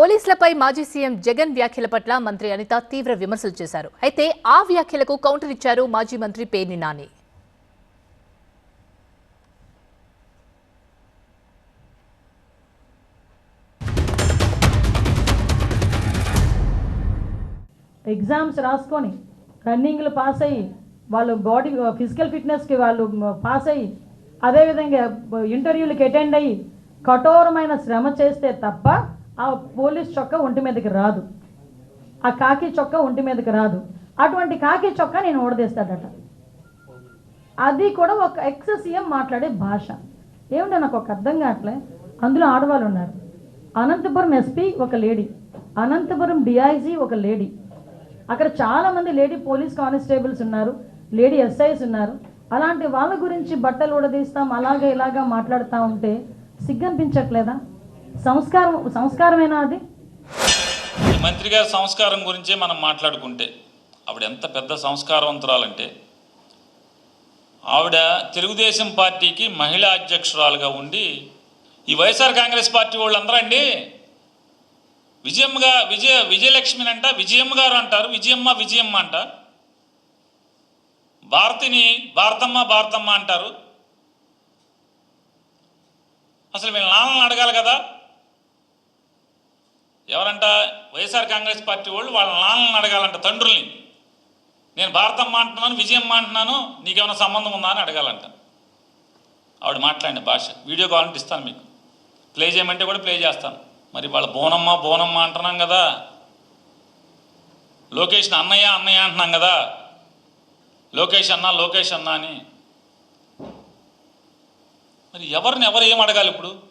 పోలీసులపై మాజీ సీఎం జగన్ వ్యాఖ్యల పట్ల మంత్రి అనిత తీవ్ర విమర్శలు చేశారు. అయితే ఆ వ్యాఖ్యలకు కౌంటర్ ఇచ్చారు మాజీ మంత్రి పేర్ని నాని. ఎగ్జామ్స్ రాసుకొని రన్నింగ్లు పాస్ అయ్యి వాళ్ళు బాడీ ఫిజికల్ ఫిట్నెస్కి వాళ్ళు uh, పాస్ అయ్యి అదేవిధంగా uh, ఇంటర్వ్యూలకు అటెండ్ అయ్యి కఠోరమైన శ్రమ చేస్తే తప్ప ఆ పోలీస్ చొక్కా ఒంటి మీదకి రాదు. ఆ కాకి చొక్కా ఒంటి మీదకి రాదు. అటువంటి కాకి చొక్కా నేను ఓడదీస్తాడట. అది కూడా ఒక ఎక్స్ సీఎం మాట్లాడే భాష. ఏమిటో నాకు ఒక అర్థం కావట్లే? అందులో ఆడవాళ్ళు ఉన్నారు. అనంతపురం ఎస్పీ ఒక లేడీ. అనంతపురం డిఐజీ ఒక లేడీ. అక్కడ చాలామంది లేడీ పోలీస్ కానిస్టేబుల్స్ ఉన్నారు లేడీ ఎస్ఐస్ ఉన్నారు. అలాంటి వాళ్ళ గురించి బట్టలు ఊడదీస్తాం అలాగే ఇలాగా మాట్లాడుతూ ఉంటే సిగ్గనిపించట్లేదా? సంస్కారం సంస్కారమేనా అది? మంత్రి గారి సంస్కారం గురించే మనం మాట్లాడుకుంటే ఆవిడ ఎంత పెద్ద సంస్కారవంతురాలంటే ఆవిడ తెలుగుదేశం పార్టీకి మహిళా అధ్యక్షురాలుగా ఉండి ఈ వైఎస్ఆర్ కాంగ్రెస్ పార్టీ వాళ్ళందరూ అండి విజయమ్మగా విజయ విజయలక్ష్మిని అంట విజయమ్మ గారు అంటారు విజయమ్మ విజయమ్మ అంట. భారతిని భారతమ్మ భారతమ్మ అంటారు. అసలు వీళ్ళ నాన్నలను అడగాలి కదా? ఎవరంట? వైఎస్ఆర్ కాంగ్రెస్ పార్టీ వాళ్ళు వాళ్ళ నాన్నలను అడగాలంట తండ్రుల్ని. నేను భారతమ్మ అంటున్నాను విజయమ్మ అంటున్నాను నీకేమైనా సంబంధం ఉందా అని అడగాలంట. ఆవిడ మాట్లాడిన భాష. వీడియో కావాలంటే ఇస్తాను మీకు. ప్లే చేయమంటే కూడా ప్లే చేస్తాను. మరి వాళ్ళ బోనమ్మ బోనమ్మ అంటున్నాం కదా. లోకేష్ని అన్నయ్య అన్నయ్య అంటున్నాం కదా. లోకేష్ అన్న లోకేష్ అన్న అని. మరి ఎవరిని ఎవరు ఏం అడగాలి ఇప్పుడు?